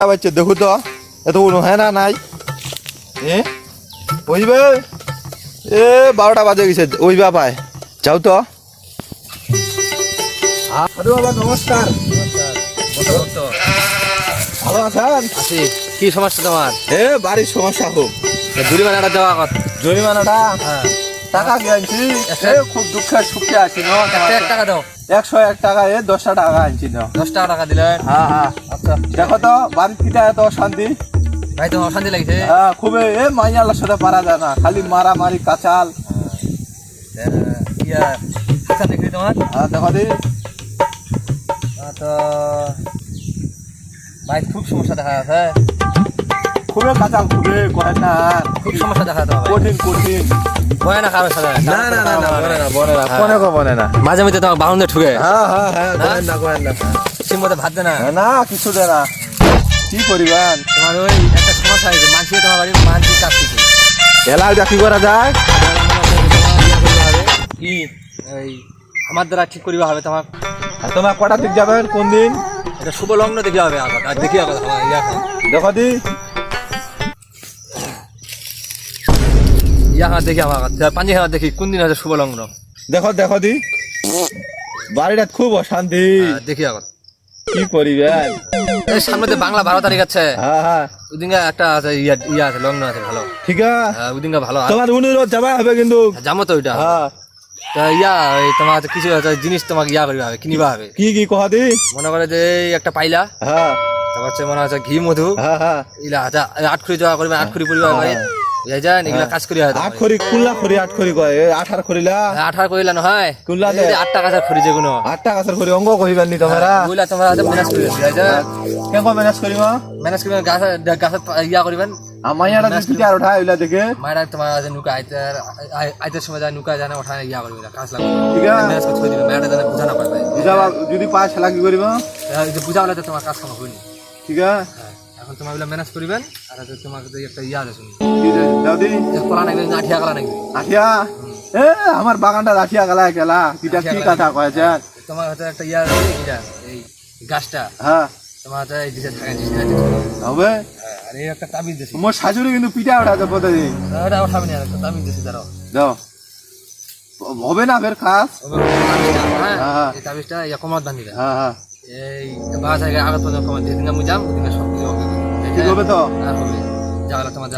বাচ্চা দেখো তো এত কোনো হয় না নাই? এ বুঝবে? এ বারোটা বাজে গেছে ওই বাপায় যাও তো। আরে বাবা নমস্কার। ভালো আছেন? আছি। কি সমস্যা তোমার? এ বাড়ির সমস্যা হোক। জরিমানাটা দেওয়া কথা। জরিমানাটা? হ্যাঁ। টাকা এ খুব দুঃখের সুখে আছি টাকা দাও। একশো এক টাকা এ দশটা টাকা আনছি ন দশ টাকা টাকা দিলে? হ্যাঁ হ্যাঁ। আচ্ছা। দেখো তো বাড়ির কিটা এত শান্তি ভাই তোমার অশান্তি লাগছে? হ্যাঁ খুবই। এ মাইয়ালার সাথে পারা যায় না। খালি মারামারি কাচাল। ইয়া আচ্ছা দেখি তোমার? হ্যাঁ দেখো দি। তো ভাই খুব সমস্যা দেখা যাচ্ছে। খুবই কাচাল খুবই কয় না। খুব সমস্যা দেখা ভাই কঠিন কঠিন। না কারোর সাথে? বনে না বনে কো বনে না? মাঝে মাঝে তোমার বাউন্ডে ঠুকে। হ্যাঁ হ্যাঁ হ্যাঁ না? না মধ্যে ভাত না। না কিছু দে না। কি তোমার ওই একটা সমস্যা হয়েছে মানসি তোমার বাড়ির মানসিক কাজ কিছু এলাকা কি করা যায়? কি এই আমার দ্বারা ঠিক করিবা হবে তোমার। আর তোমার কটা দিক যাবেন? কোন দিন? এটা শুভ লগ্ন দেখি হবে দেখি। দেখো দি। ইয়া খান দেখি আমার পাঞ্জি খান দেখি কোন দিন আছে শুভ লগ্ন? দেখো দেখো দি। বাড়িটা খুব অশান্তি। দেখি আগত কি এই সামনে বাংলা বারো তারিখ আছে হ্যাঁ হ্যাঁ। একটা আছে ইয়া ইয়া আছে লগ্ন আছে ভালো। ঠিক আছে। হ্যাঁ, ভালো। তোমার অনুরোধ যাবা হবে কিন্তু। যাব তো ওইটা। হ্যাঁ। তা ইয়া তোমার কিছু আছে জিনিস তোমাকে ইয়া করিবা হবে কিনিবা হবে। কি কি কহা দি? মনে করে যে একটা পাইলা। হ্যাঁ। তারপর মনে আছে ঘি মধু। হ্যাঁ হ্যাঁ। ইলা হাতে আটখুরি যাওয়া করবে আটখুরি পরিবার এগুলা কাজ করি হয় আট খড়ি কুল্লা খড়ি আট খড়ি কয়? আঠার খড়িলা? আঠার করিলা নহয়। কুল্লা দে। যে আটটা কাছের খড়ি যেগুলো আটটা গাছের খড়ি অঙ্গ কহিবেন নি তোমরা। ওইলা তোমার হাতে ম্যানেজ করি বুঝা যায় কেমন ম্যানেজ করিব? ম্যানেজ করবেন গাছের গাছের ইয়া করবেন। আমাইয়াটা দিছি আর উঠা এলা দেখে। মায়েরা তোমার নুকা আইতে আইতের সময় যায় নুকা জানে ওঠানে ইয়া করবে না কাজ লাগবে ঠিক আছে। ম্যানেজ করে দিবে মায়েরা জানে বুঝা না পারবে। বুঝাবা যদি পায় সেলা কি করিব এই যে বুঝা তো তোমার কাজ কাম হয়নি ঠিক আছে। হ্যাঁ, এখন তোমার এগুলো ম্যানেজ করবেন আর হচ্ছে তোমাকে একটা ইয়া আছে কলা নাকি আঠিয়া কলা নাকি? আঠিয়া? এ আমার বাগানটা রাখিয়া গেলা গেলা কিটা কি কথা কয়েছে তোমার হাতে একটা ইয়া আছে এই গাছটা। হ্যাঁ। তোমার হাতে এই দিশে থাকে হবে? আর এই একটা তাবিজ দিছি। মোর শাশুড়ি কিন্তু পিঠা ওটা ওঠাবে না একটা তাবিজ দিছি দাঁড়াও দাও। হবে না ফের খাস হ্যাঁ হ্যাঁ। এই তাবিজটা ইয়া কমার দান দিবে হ্যাঁ হ্যাঁ। এই বাস আগে আগত কমার যেদিন আমি যাম সব কিছু ঠিক হবে তো? আর হবে। যা তোমার